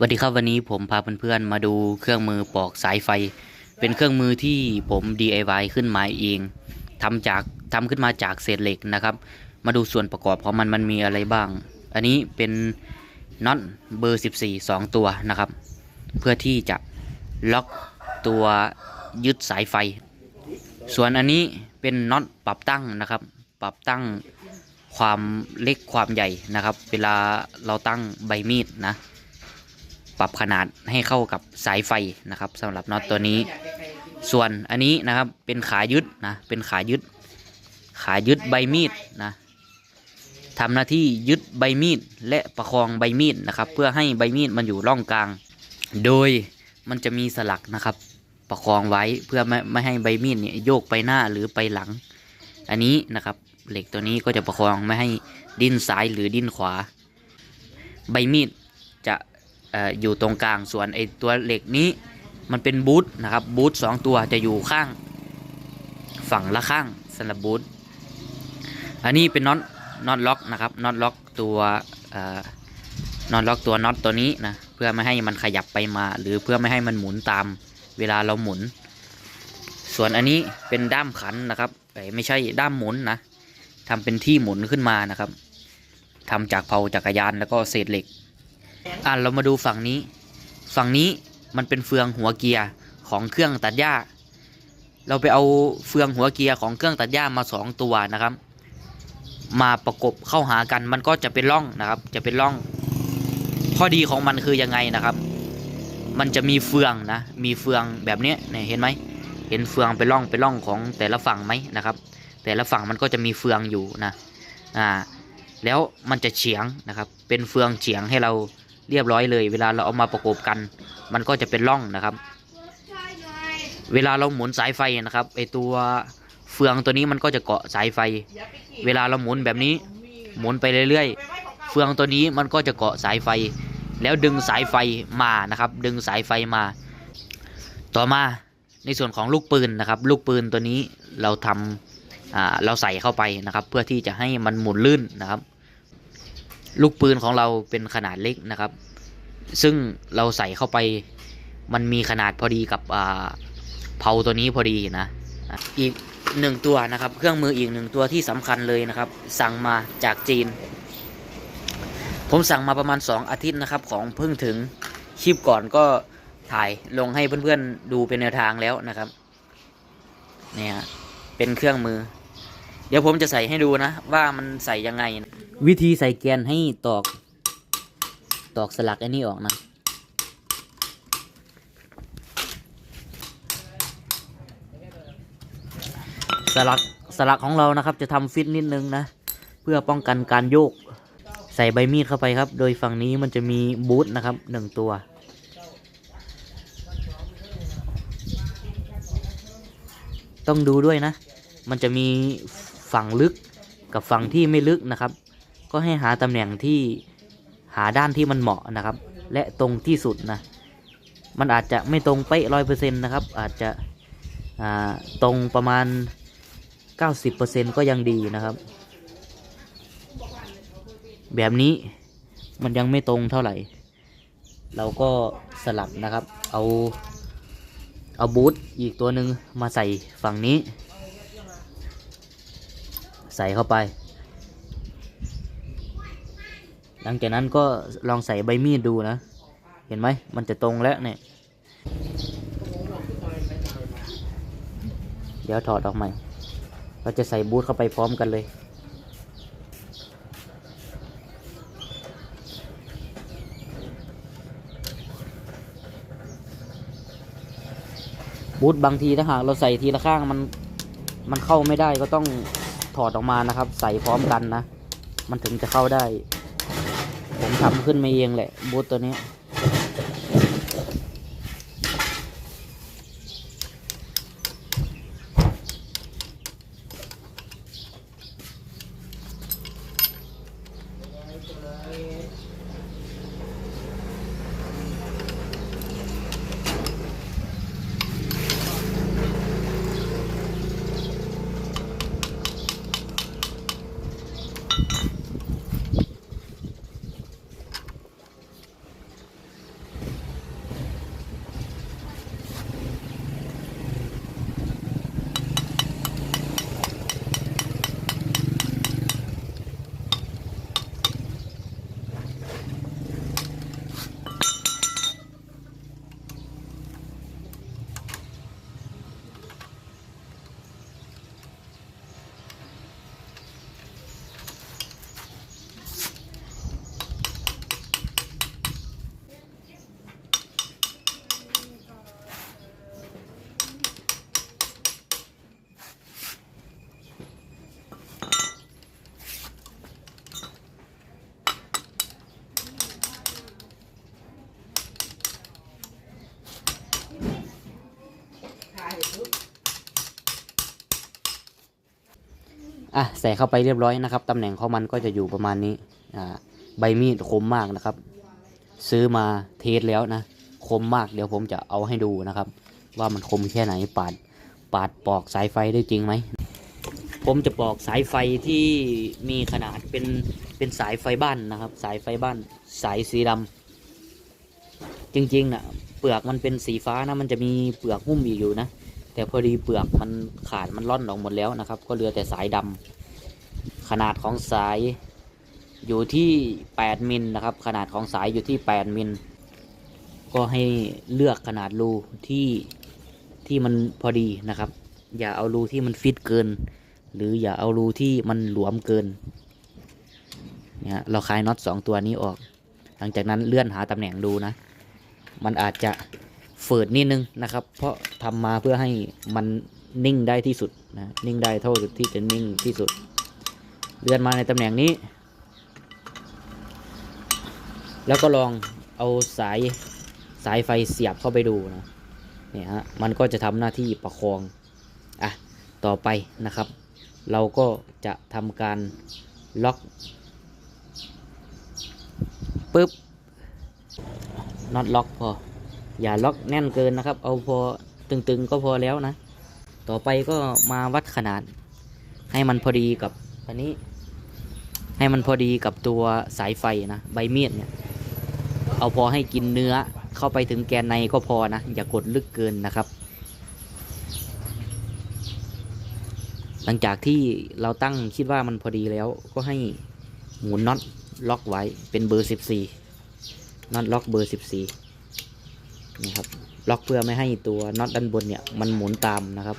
สวัสดีครับวันนี้ผมพาเพื่อนๆมาดูเครื่องมือปอกสายไฟ เป็นเครื่องมือที่ผม DIY ขึ้นมาเองทำจากทำขึ้นมาจากเศษเหล็กนะครับ มาดูส่วนประกอบของมันมันมีอะไรบ้าง อันนี้เป็นน็อตเบอร์ 14 2 ตัวนะครับ เพื่อที่จะล็อกตัวยึดสายไฟ ส่วนอันนี้เป็นน็อตปรับตั้งนะครับ ปรับตั้งความเล็กความใหญ่นะครับ เวลาเราตั้งใบมีดนะ ปรับขนาดให้เข้ากับสายไฟนะครับสำหรับน็อตตัวนี้ ส่วนอันนี้นะครับเป็นขายึดนะเป็นขายึด ขายึดใบมีดนะทำหน้าที่ยึดใบมีดและประคองใบมีดนะครับ เพื่อให้ใบมีดมันอยู่ร่องกลาง โดยมันจะมีสลักนะครับ ประคองไว้เพื่อไม่ไม่ให้ใบมีดเนี่ยโยกไปหน้าหรือไปหลัง อันนี้นะครับเหล็กตัวนี้ก็จะประคองไม่ให้ดิ้นซ้ายหรือดิ้นขวา ใบมีดจะ อยู่ตรงกลางส่วนไอตัวเหล็กนี้มันเป็นบูทนะครับบูทสองตัวจะอยู่ข้างฝั่งละข้างสำหรับบูทอันนี้เป็นน็อตน็อตล็อกนะครับน็อตล็อกตัวน็อตล็อกตัวน็อตตัวนี้นะเพื่อไม่ให้มันขยับไปมา หรือเพื่อไม่ให้มันหมุนตามเวลาเราหมุน ส่วนอันนี้เป็นด้ามขันนะครับไม่ใช่ด้ามหมุนนะทำเป็นที่หมุนขึ้นมานะครับทำจากเผาจักรยานแล้วก็เศษเหล็ก อะเรามาดูฝั่งนี้ ฝั่งนี้มันเป็นเฟืองหัวเกียร์ของเครื่องตัดหญ้า เราไปเอาเฟืองหัวเกียร์ของเครื่องตัดหญ้ามาสองตัวนะครับ มาประกบเข้าหากันมันก็จะเป็นร่องนะครับ จะเป็นร่อง ข้อดีของมันคือยังไงนะครับ มันจะมีเฟืองนะ มีเฟืองแบบนี้เนี่ยเห็นไหมเห็นเฟืองเป็นร่องเป็นร่องของแต่ละฝั่งไหมนะครับ แต่ละฝั่งมันก็จะมีเฟืองอยู่นะ อ่า แล้วมันจะเฉียงนะครับ เป็นเฟืองเฉียงให้เรา เรียบร้อยเลย เวลาเราเอามาประกบกัน มันก็จะเป็นร่องนะครับ เวลาเราหมุนสายไฟนะครับไอตัวเฟืองตัวนี้มันก็จะเกาะสายไฟ เวลาเราหมุนแบบนี้ หมุนไปเรื่อยๆ เฟืองตัวนี้มันก็จะเกาะสายไฟ แล้วดึงสายไฟมานะครับ ดึงสายไฟมา ต่อมาในส่วนของลูกปืนนะครับ ลูกปืนตัวนี้เราทำเราใส่เข้าไปนะครับ เพื่อที่จะให้มันหมุนลื่นนะครับ ลูกปืนของเราเป็นขนาดเล็กนะครับ ซึ่งเราใส่เข้าไปมันมีขนาดพอดีกับเผาตัวนี้พอดีนะอะอีกหนึ่งตัวนะครับ เครื่องมืออีกหนึ่งตัวที่สำคัญเลยนะครับ สั่งมาจากจีน ผมสั่งมาประมาณ 2 อาทิตย์นะครับ ของเพิ่งถึงคลิปก่อนก็ถ่ายลงให้เพื่อนๆดูเป็นแนวทางแล้วนะครับ เนี่ยเป็นเครื่องมือ เดี๋ยวผมจะใส่ให้ดูนะ ว่ามันใส่ยังไง วิธีใส่แกนให้ตอก ตอกสลักอันนี้ออกนะ สลักสลักของเรานะครับ จะทำฟิตนิดนึงนะ เพื่อป้องกันการโยก ใส่ใบมีดเข้าไปครับ โดยฝั่งนี้มันจะมีบูทนะครับหนึ่งตัวต้องดูด้วยนะ มันจะมี ฝั่งลึกกับฝั่งที่ไม่ลึกนะครับ ก็ให้หาตำแหน่งที่หาด้านที่มันเหมาะนะครับ และตรงที่สุดนะมันอาจจะไม่ตรงเป๊ะร้อยเปอร์เซ็นต์นะครับ อาจจะตรงประมาณ 90%ก็ยังดีนะครับ แบบนี้มันยังไม่ตรงเท่าไหร่ เราก็สลับนะครับ เอาเอาบูทอีกตัวหนึ่งมาใส่ฝั่งนี้ ใส่เข้าไป หลังจากนั้นก็ลองใส่ใบมีดดูนะ เห็นไหมมันจะตรงแล้วเนี่ย เดี๋ยวถอดออกใหม่ เราจะใส่บูทเข้าไปพร้อมกันเลยบูทบางทีถ้าหากเราใส่ทีละข้างมันมันเข้าไม่ได้ก็ต้อง ถอดออกมานะครับ ใส่พร้อมกันนะ มันถึงจะเข้าได้ ผมทำขึ้นมาเองแหละบูทตัวนี้ อะใส่เข้าไปเรียบร้อยนะครับตำแหน่งของมันก็จะอยู่ประมาณนี้อ่าใบมีดคมมากนะครับ ซื้อมาเทสแล้วนะคมมากเดี๋ยวผมจะเอาให้ดูนะครับ ว่ามันคมแค่ไหนปาดปาดปอกสายไฟได้จริงไหมผมจะปอกสายไฟที่มีขนาดเป็นเป็นสายไฟบ้านนะครับ สายไฟบ้านสายสีดำจริงๆนะเปลือกมันเป็นสีฟ้านะมันจะมีเปลือกหุ้มอีกอยู่นะ แต่พอดีเปลือกมันขาดมันร่อนออกหมดแล้วนะครับ ก็เหลือแต่สายดำขนาดของสายอยู่ที่8มิลนะครับ ขนาดของสายอยู่ที่8มิลก็ให้เลือกขนาดรูที่ที่มันพอดีนะครับ อย่าเอารูที่มันฟิตเกิน หรืออย่าเอารูที่มันหลวมเกินเนี่ยเราคลายน็อตสองตัวนี้ออก หลังจากนั้นเลื่อนหาตำแหน่งดูนะ มันอาจจะ เฟิดนิดนึงนะครับ เพราะทำมาเพื่อให้มันนิ่งได้ที่สุดนะนิ่งได้เท่าที่จะนิ่งที่สุดเลื่อนมาในตำแหน่งนี้ แล้วก็ลองเอาสายสายไฟเสียบเข้าไปดูนะเนี่ยฮะมันก็จะทำหน้าที่ประคองอะต่อไปนะครับ เราก็จะทำการล็อกปึ๊บน็อตล็อกพอ อย่าล็อกแน่นเกินนะครับ เอาพอตึงๆก็พอแล้วนะ ต่อไปก็มาวัดขนาด ให้มันพอดีกับอันนี้ ให้มันพอดีกับตัวสายไฟนะใบมีดเนี่ยเอาพอให้กินเนื้อเข้าไปถึงแกนในก็พอนะ อย่ากดลึกเกินนะครับ หลังจากที่เราตั้งคิดว่ามันพอดีแล้วก็ให้หมุนน็อตล็อกไว้เป็นเบอร์ 14น็อตล็อกเบอร์ 14 นะครับ ล็อกเพื่อไม่ให้ตัวน็อตด้านบนเนี่ยมันหมุนตามนะครับ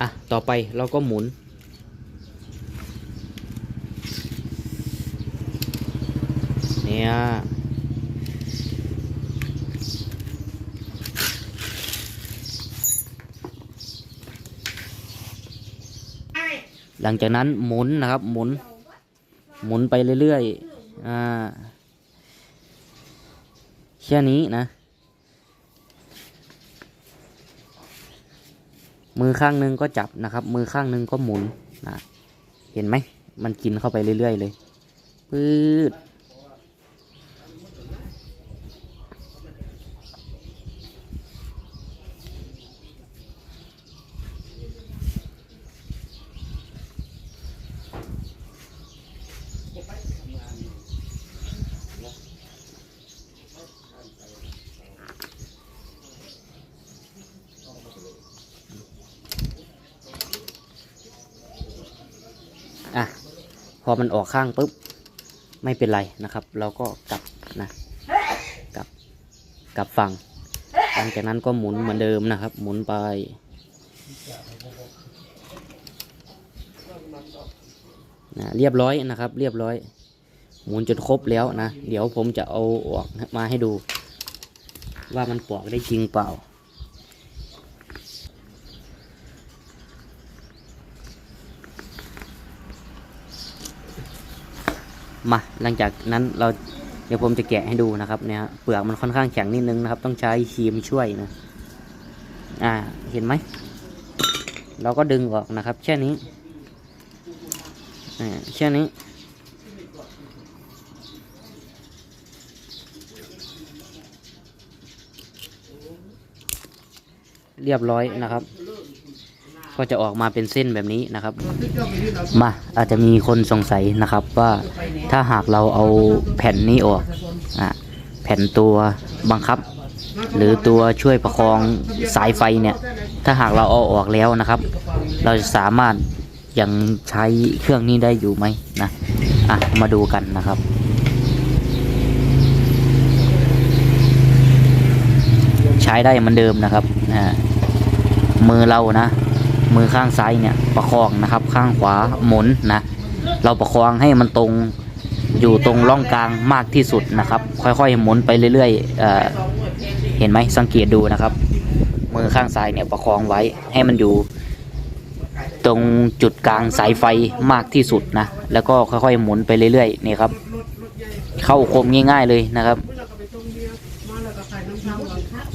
อะ ต่อไปเราก็หมุน เนี่ยหลังจากนั้นหมุนนะครับ หมุน หมุนไปเรื่อยๆ อ่าแค่นี้นะ มือข้างหนึงก็จับนะครับ มือข้างหนึงก็หมุนนะเห็นไหมมันกินเข้าไปเรื่อยๆเลยปื๊ด พอมันออกข้างปุ๊บไม่เป็นไรนะครับ เราก็กลับนะกลับกลับฝั่งหลังจากนั้นก็หมุนเหมือนเดิมนะครับ หมุนไป นะเรียบร้อยนะครับ เรียบร้อย หมุนจนครบแล้วนะ เดี๋ยวผมจะเอาออกมาให้ดู ว่ามันปอกได้จริงเปล่า มาหลังจากนั้นเราเดี๋ยวผมจะแกะให้ดูนะครับเนี่ยเปลือกมันค่อนข้างแข็งนิดนึงนะครับ ต้องใช้ครีมช่วยนะอ่าเห็นไหมเราก็ดึงออกนะครับแค่นี้อ่าแค่นี้ เรียบร้อยนะครับ ก็จะออกมาเป็นเส้นแบบนี้นะครับ มาอาจจะมีคนสงสัยนะครับว่าถ้าหากเราเอาแผ่นนี้ออกอะแผ่นตัวบังคับ หรือตัวช่วยประคองสายไฟเนี่ยถ้าหากเราเอาออกแล้วนะครับ เราจะสามารถยังใช้เครื่องนี้ได้อยู่ไหมนะอะมาดูกันนะครับใช้ได้เหมือนเดิมนะครับอ่ามือเรานะ มือข้างซ้ายเนี่ยประคองนะครับ ข้างขวาหมุนนะ เราประคองให้มันตรงอยู่ตรงร่องกลางมากที่สุดนะครับ ค่อยๆหมุนไปเรื่อยๆเอเห็นไหมสังเกตดูนะครับ มือข้างซ้ายเนี่ยประคองไว้ให้มันอยู่ ตรงจุดกลางสายไฟมากที่สุดนะ แล้วก็ค่อยๆหมุนไปเรื่อยๆนี่ครับ เข้าคมง่าย ๆเลยนะครับ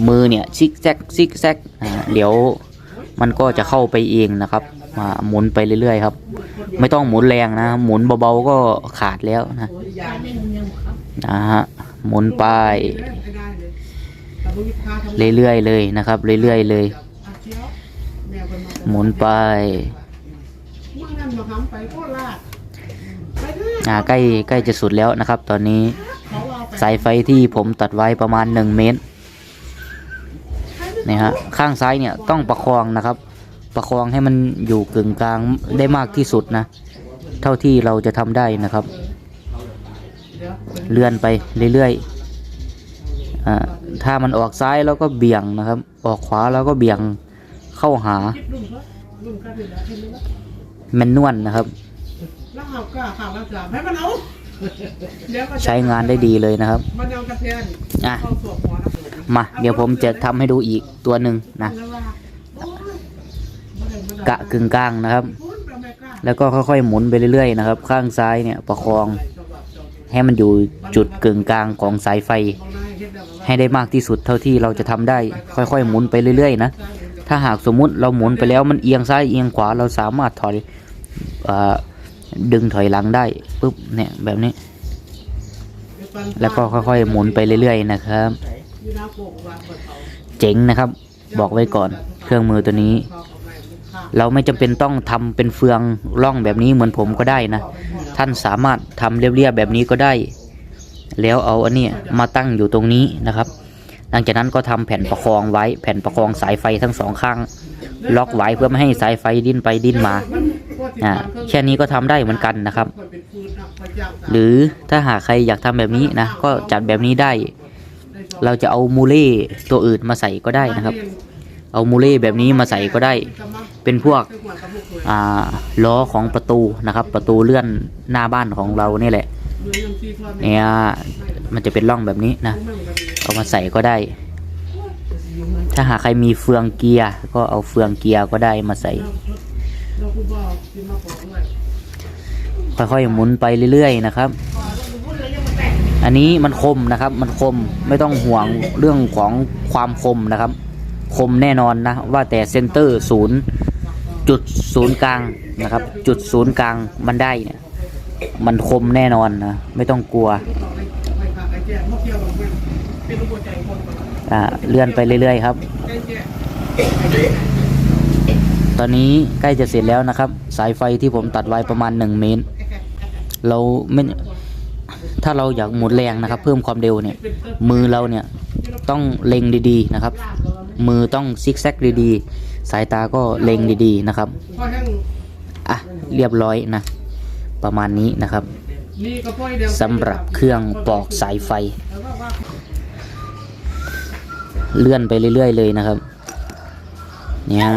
มือเนี่ยซิกแซกซิกแซกเดี๋ยว มันก็จะเข้าไปเองนะครับมาหมุนไปเรื่อยๆครับ ไม่ต้องหมุนแรงนะ หมุนเบาๆก็ขาดแล้วนะนะฮะหมุนไปเรื่อยๆเลยนะครับ เรื่อยๆเลย หมุนไปอ่าใกล้ใกล้จะสุดแล้วนะครับ ตอนนี้สายไฟที่ผมตัดไว้ประมาณ 1 เมตร นี่ฮะข้างซ้ายเนี่ยต้องประคองนะครับ ประคองให้มันอยู่กึ่งกลางได้มากที่สุดนะ เท่าที่เราจะทำได้นะครับ เลื่อนไปเรื่อยๆอ่าถ้ามันออกซ้ายแล้วก็เบี่ยงนะครับ ออกขวาแล้วก็เบี่ยงเข้าหาแมนนวลนะครับแล้วเอาก็ข่าวแล้วจ้ะให้มันเอาเดี๋ยวก็จะใช้งานได้ดีเลยนะครับมันเอากระเทีย มอะเข้าสวมหัวนะมา เดี๋ยวผมจะทำให้ดูอีกตัวหนึ่งนะแล้วว่าโอ้ยบ่ได้บ่ได้กะกึ่งกลางนะครับพูดแบบไม่กล้าแล้วก็ค่อยๆหมุนไปเรื่อยๆนะครับ ข้างซ้ายเนี่ยประคอง ให้มันอยู่จุดกึ่งกลางของสายไฟมองหน้าเฮ็ดแบบว่าให้ได้มากที่สุดเท่าที่เราจะทำได้ ค่อยๆหมุนไปเรื่อยๆนะ ถ้าหากสมมุติเราหมุนไปแล้วมันเอียงซ้ายเอียงขวาเราสามารถถอยเอ่อดึงถอยหลังได้ปุ๊บเนี่ยแบบนี้ แล้วก็ค่อยๆหมุนไปเรื่อยๆนะครับ เจ๋งนะครับ บอกไว้ก่อนเครื่องมือตัวนี้ เราไม่จำเป็นต้องทำเป็นเฟืองร่องแบบนี้เหมือนผมก็ได้นะ ท่านสามารถทำเรียบๆแบบนี้ก็ได้ แล้วเอาอันนี้มาตั้งอยู่ตรงนี้นะครับ หลังจากนั้นก็ทำแผ่นประคองไว้แผ่นประคองสายไฟทั้งสองข้าง ล็อกไว้เพื่อไม่ให้สายไฟดิ้นไปดิ้นมาอ่าแค่นี้ก็ทำได้เหมือนกันนะครับ หรือถ้าหากใครอยากทำแบบนี้นะก็จัดแบบนี้ได้ เราจะเอามูเล่ตัวอื่นมาใส่ก็ได้นะครับ เอามูเล่แบบนี้มาใส่ก็ได้ เป็นพวกอ่าล้อของประตูนะครับ ประตูเลื่อนหน้าบ้านของเรานี่แหละเนี่ยมันจะเป็นร่องแบบนี้นะเอามาใส่ก็ได้ ถ้าหากใครมีเฟืองเกียร์ก็เอาเฟืองเกียร์ก็ได้มาใส่คุณบอยค่อยๆหมุนไปเรื่อยๆนะครับ อันนี้มันคมนะครับ มันคมไม่ต้องห่วงเรื่องของความคมนะครับ คมแน่นอนนะว่าแต่เซนเตอร์ศูนย์จุดศูนย์กลางนะครับ จุดศูนย์กลางมันได้เนี่ยมันคมแน่นอนนะไม่ต้องกลัวอ่าเลื่อนไปเรื่อยๆครับ ตอนนี้ใกล้จะเสร็จแล้วนะครับ สายไฟที่ผมตัดไว้ประมาณ 1 เมตร เราไม่ ถ้าเราอยากหมุนแรงนะครับ เพิ่มความเร็วเนี่ยมือเราเนี่ยต้องเล็งดีๆนะครับ มือต้องซิกแซกดีๆ สายตาก็เล็งดีๆนะครับอะเรียบร้อยนะ ประมาณนี้นะครับสำหรับเครื่องปอกสายไฟ เลื่อนไปเรื่อยๆเลยนะครับเนี่ย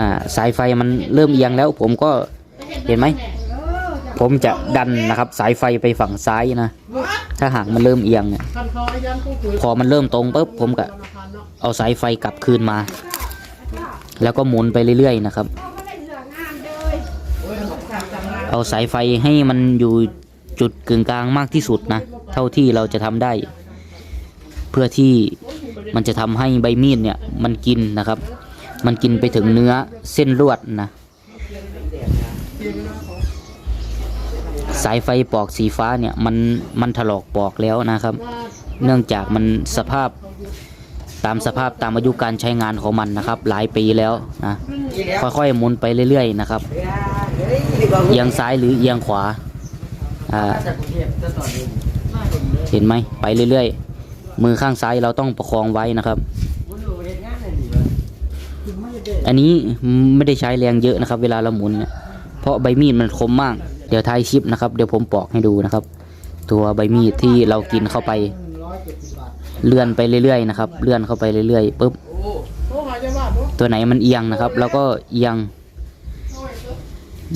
อ่าสายไฟมันเริ่มเอียงแล้วผมก็เห็นไหม ผมจะดันนะครับ สายไฟไปฝั่งซ้ายนะ ถ้าหากมันเริ่มเอียงเนี่ยพอมันเริ่มตรงปุ๊บผมก็เนาะเอาสายไฟกลับคืนมา แล้วก็หมุนไปเรื่อยๆนะครับ เอาสายไฟให้มันอยู่จุดกึ่งกลางมากที่สุดนะ เท่าที่เราจะทำได้ เพื่อที่มันจะทำให้ใบมีดเนี่ยมันกินนะครับ มันกินไปถึงเนื้อเส้นลวดนะ สายไฟปอกสีฟ้าเนี่ยมันมันถลอกปอกแล้วนะครับ เนื่องจากมันสภาพตามสภาพตามอายุการใช้งานของมันนะครับ หลายปีแล้วนะค่อยๆหมุนไปเรื่อยๆนะครับเอียงซ้ายหรือเอียงขวาอ่าเห็นไหมไปเรื่อยๆ มือข้างซ้ายเราต้องประคองไว้นะครับ อันนี้ไม่ได้ใช้แรงเยอะนะครับ เวลาเราหมุนเนี่ย เพราะใบมีดมันคมมาก เดี๋ยวท้ายคลิปนะครับ เดี๋ยวผมปอกให้ดูนะครับ ตัวใบมีดที่เรากินเข้าไปเลื่อนไปเรื่อยๆนะครับ เลื่อนเข้าไปเรื่อยๆปุ๊บตัวไหนมันเอียงนะครับ แล้วก็เอียง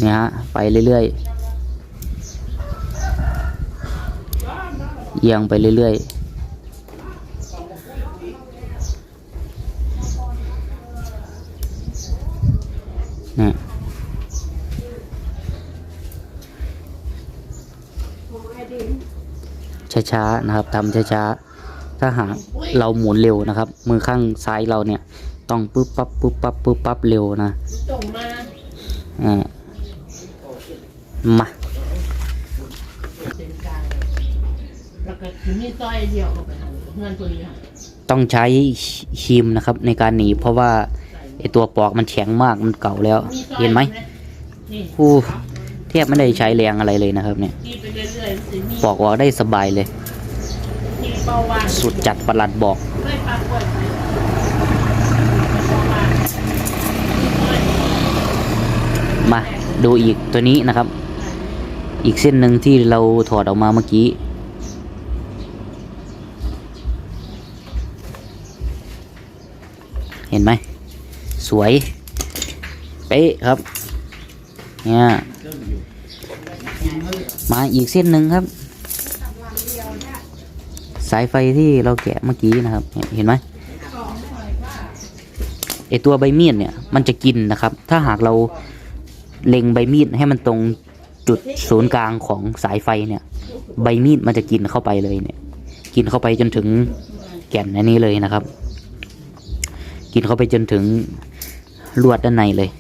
เนี่ยฮะไปเรื่อยๆเอียงไปเรื่อยๆเนี่ย ช้าๆนะครับทำช้าๆถ้าหากเราหมุนเร็วนะครับ มือข้างซ้ายเราเนี่ย ต้องปึ๊บปั๊บปึ๊บปั๊บปึ๊บปั๊บเร็วนะจงมาอ่ามาเป็นกลางแล้วก็ถึงมีซอยเดียวเข้าไปเอาเงินตัวนี้ค่ะต้องใช้ครีมนะครับ ในการหนีเพราะว่าไอตัวปอกมันแข็งมากมันเก่าแล้วมีซอยเห็นไหมนี่ ผู้แทบไม่ได้ใช้แรงอะไรเลยนะครับเนี่ยที่ไปเรื่อยๆสิมีปอกออกได้สบายเลย มีเบาหวานสุดจัดประหลัดบอกไม่ปลากล้วยไปเบาหวานมาดูอีกตัวนี้นะครับ อีกเส้นหนึ่งที่เราถอดออกมาเมื่อกี้ เห็นไหม สวย เป๊ะครับ เนี่ย มาอีกเส้นหนึ่งครับ สายไฟที่เราแกะเมื่อกี้นะครับ เห็นไหมไอตัวใบมีดเนี่ย มันจะกินนะครับ ถ้าหากเราเล็งใบมีดให้มันตรงจุดศูนย์กลางของสายไฟเนี่ย ใบมีดมันจะกินเข้าไปเลยเนี่ย กินเข้าไปจนถึงแก่นอันนี้เลยนะครับ กินเข้าไปจนถึงลวดด้านในเลย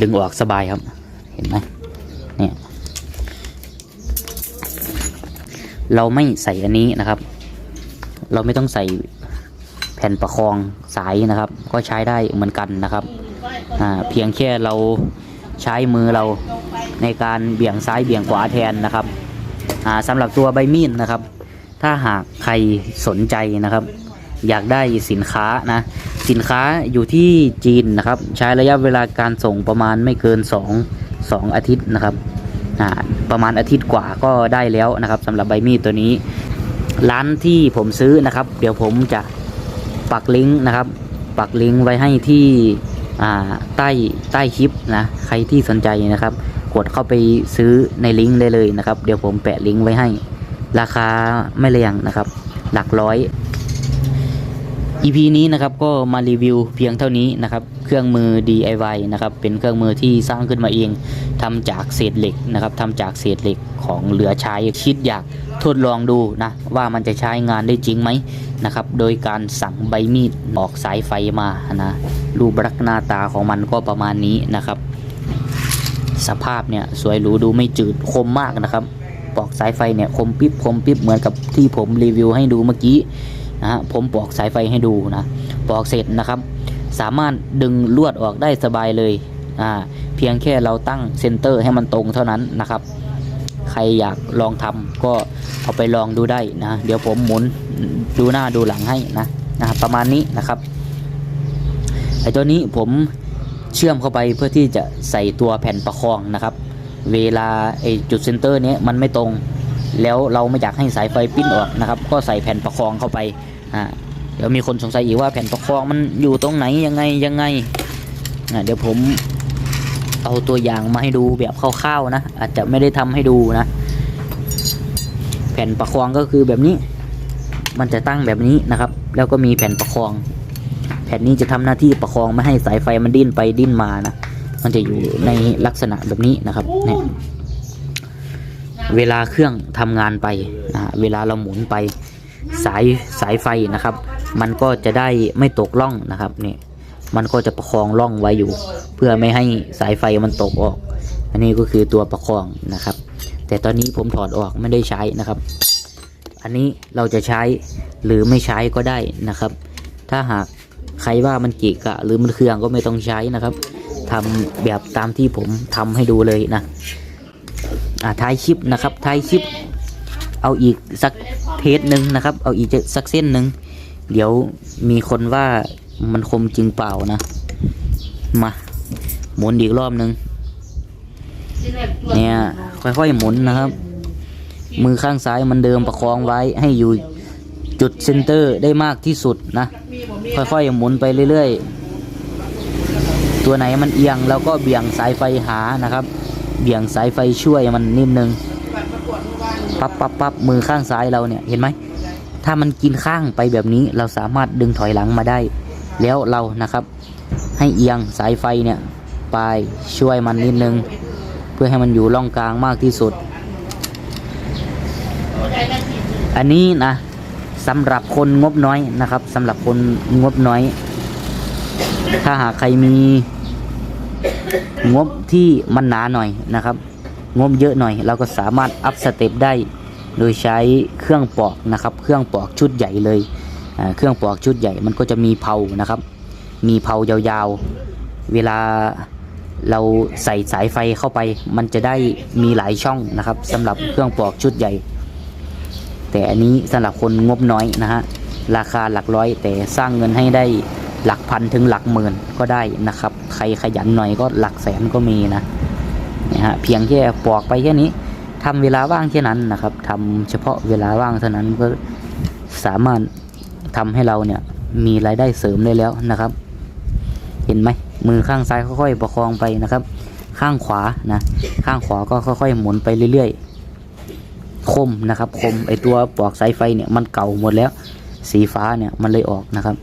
ดึงออกสบายครับ เห็นไหมเนี่ยเราไม่ใส่อันนี้นะครับ เราไม่ต้องใส่แผ่นประคองสายนะครับ ก็ใช้ได้เหมือนกันนะครับอ่าเพียงแค่เราใช้มือเราในการเบี่ยงซ้ายเบี่ยงขวาแทนนะครับอ่าสำหรับตัวใบมีดนะครับ ถ้าหากใครสนใจนะครับ อยากได้สินค้านะ สินค้าอยู่ที่จีนนะครับ ใช้ระยะเวลาการส่งประมาณไม่เกิน 2 2 อาทิตย์นะครับประมาณอาทิตย์กว่าก็ได้แล้วนะครับสำหรับใบมีดตัวนี้ ร้านที่ผมซื้อนะครับ เดี๋ยวผมจะปักลิงก์นะครับ ปักลิงก์ไว้ให้ที่ใต้ใต้คลิปนะใครที่สนใจนะครับ กดเข้าไปซื้อในลิงก์ได้เลยนะครับ เดี๋ยวผมแปะลิงก์ไว้ให้ ราคาไม่แรงนะครับ หลักร้อย EP นี้นะครับก็มารีวิวเพียงเท่านี้นะครับเครื่องมือ DIY นะครับเป็นเครื่องมือที่สร้างขึ้นมาเองทำจากเศษเหล็กนะครับทำจากเศษเหล็กของเหลือใช้คิดอยากทดลองดูนะว่ามันจะใช้งานได้จริงไหมนะครับโดยการสั่งใบมีดออกสายไฟมานะรูปลักษณ์หน้าตาของมันก็ประมาณนี้นะครับ สภาพเนี่ยสวยหรูดูไม่จืดคมมากนะครับปอกสายไฟเนี่ยคมปิ๊บคมปิ๊บเหมือนกับที่ผมรีวิวให้ดูเมื่อกี้ นะฮะผมปอกสายไฟให้ดูนะปอกเสร็จนะครับ สามารถดึงลวดออกได้สบายเลยอ่าเพียงแค่เราตั้งเซนเตอร์ให้มันตรงเท่านั้นนะครับ ใครอยากลองทำก็เอาไปลองดูได้นะ เดี๋ยวผมหมุนดูหน้าดูหลังให้นะนะประมาณนี้นะครับไอตัวนี้ผมเชื่อมเข้าไปเพื่อที่จะใส่ตัวแผ่นประคองนะครับ เวลาไอจุดเซนเตอร์เนี้ยมันไม่ตรง แล้วเราไม่อยากให้สายไฟปิ้นออกนะครับ ก็ใส่แผ่นประคองเข้าไป อ่าเดี๋ยวมีคนสงสัยอีกว่าแผ่นประคองมันอยู่ตรงไหนยังไงยังไงอ่าเดี๋ยวผมเอาตัวอย่างมาให้ดูแบบคร่าวๆนะ อาจจะไม่ได้ทำให้ดูนะ แผ่นประคองก็คือแบบนี้ มันจะตั้งแบบนี้นะครับ แล้วก็มีแผ่นประคอง แผ่นนี้จะทำหน้าที่ประคองไม่ให้สายไฟมันดิ้นไปดิ้นมานะมันจะอยู่ในลักษณะแบบนี้นะครับเนี่ยเวลาเครื่องทำงานไปนะเวลาเราหมุนไป สายสายไฟนะครับ มันก็จะได้ไม่ตกล่องนะครับนี่มันก็จะประคองล่องไว้อยู่ เพื่อไม่ให้สายไฟมันตกออก อันนี้ก็คือตัวประคองนะครับ แต่ตอนนี้ผมถอดออกไม่ได้ใช้นะครับ อันนี้เราจะใช้หรือไม่ใช้ก็ได้นะครับ ถ้าหากใครว่ามันเกะกะหรือมันเครื่องก็ไม่ต้องใช้นะครับทำแบบตามที่ผมทำให้ดูเลยนะอ่าท้ายคลิปนะครับท้ายคลิปเอาอีกสัก เทสหนึ่งนะครับ เอาอีกสักเส้นหนึ่งเดี๋ยวมีคนว่ามันคมจริงเปล่านะ มา หมุนอีกรอบหนึ่งเนี่ย ค่อยๆหมุนนะครับ มือข้างซ้ายมันเดิมประคองไว้ให้อยู่จุดเซนเตอร์ได้มากที่สุดนะ ค่อยๆหมุนไปเรื่อยๆ ตัวไหนมันเอียงเราก็เบี่ยงสายไฟหานะครับ เบี่ยงสายไฟช่วยมันนิดนึง ปั๊บปั๊บปั๊บมือข้างซ้ายเราเนี่ยเห็นไหมถ้ามันกินข้างไปแบบนี้เราสามารถดึงถอยหลังมาได้ แล้วเรานะครับ ให้เอียงสายไฟเนี่ยไปช่วยมันนิดนึง เพื่อให้มันอยู่ร่องกลางมากที่สุด อันนี้นะสำหรับคนงบน้อยนะครับสำหรับคนงบน้อย ถ้าหากใครมีงบที่มันหนาหน่อยนะครับ งบเยอะหน่อย เราก็สามารถอัพสเต็ปได้ โดยใช้เครื่องปอกนะครับ เครื่องปอกชุดใหญ่เลยเครื่องปอกชุดใหญ่มันก็จะมีเผานะครับ มีเผายาวๆ เวลาเราใส่สายไฟเข้าไป มันจะได้มีหลายช่องนะครับสำหรับเครื่องปอกชุดใหญ่ แต่อันนี้สำหรับคนงบน้อยนะฮะราคาหลักร้อย แต่สร้างเงินให้ได้หลักพันถึงหลักหมื่นก็ได้นะครับ ใครขยันหน่อยก็หลักแสนก็มีนะ นี่ยฮะเพียงแค่ปอกไปแค่นี้ทำเวลาว่างแค่นั้นนะครับทำเฉพาะเวลาว่างเท่านั้นก็สามารถทำให้เราเนี่ยมีรายได้เสริมได้แล้วนะครับ เห็นไหมมือข้างซ้ายค่อยๆประคองไปนะครับ ข้างขวานะข้างขวาก็ค่อยๆหมุนไปเรื่อยๆคมนะครับ คมไอตัวปลอกสายไฟเนี่ยมันเก่าหมดแล้ว สีฟ้าเนี่ยมันเลยออกนะครับ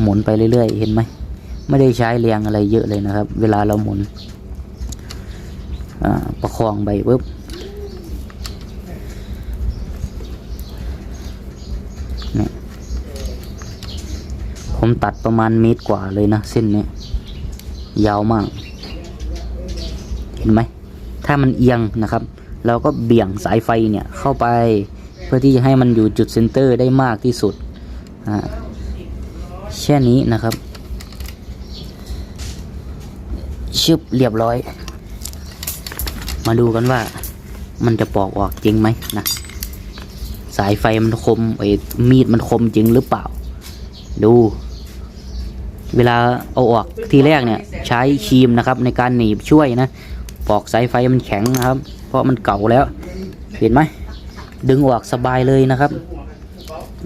หมุนไปเรื่อยๆ เห็นไหมไม่ได้ใช้แรงอะไรเยอะเลยนะครับ เวลาเราหมุน ประคองไปปุ๊บนี่ผมตัดประมาณเมตรกว่าเลยนะเส้นเนี้ยยาวมาก เห็นไหม ถ้ามันเอียงนะครับ เราก็เบี่ยงสายไฟเนี่ยเข้าไปเพื่อที่จะให้มันอยู่จุดเซนเตอร์ได้มากที่สุดอ่าแค่นี้นะครับชึบเรียบร้อย มาดูกันว่ามันจะปอกออกจริงไหมนะ สายไฟมันคมไอ้มีดมันคมจริงหรือเปล่า ดู เวลาเอาออกทีแรกเนี่ย ใช้ครีมนะครับ ในการหนีบช่วยนะ ปอกสายไฟมันแข็งนะครับ เพราะมันเก่าแล้ว เห็นไหม ดึงออกสบายเลยนะครับ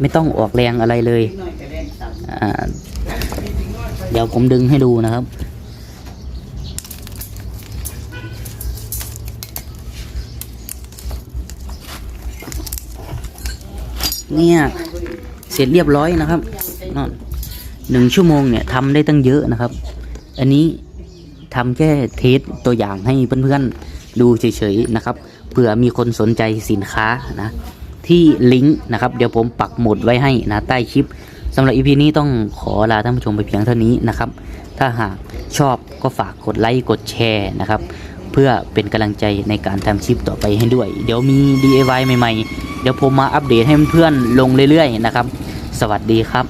ไม่ต้องออกแรงอะไรเลย เดี๋ยวผมดึงให้ดูนะครับ เนี่ย เสร็จเรียบร้อยนะครับนั่นหนึ่งชั่วโมงเนี่ยทำได้ตั้งเยอะนะครับ อันนี้ทำแค่เทสตัวอย่างให้เพื่อนๆดูเฉยๆนะครับเผื่อมีคนสนใจสินค้านะ ที่ลิงก์นะครับ เดี๋ยวผมปักหมุดไว้ให้นะใต้คลิปสำหรับอีพีนี้ต้องขอลาท่านผู้ชมไปเพียงเท่านี้นะครับ ถ้าหากชอบก็ฝากกดไลค์กดแชร์นะครับ เพื่อเป็นกำลังใจในการทำคลิปต่อไปให้ด้วย เดี๋ยวมี DIY ใหม่ๆ เดี๋ยวผมมาอัปเดตให้เพื่อนๆลงเรื่อยๆนะครับ สวัสดีครับ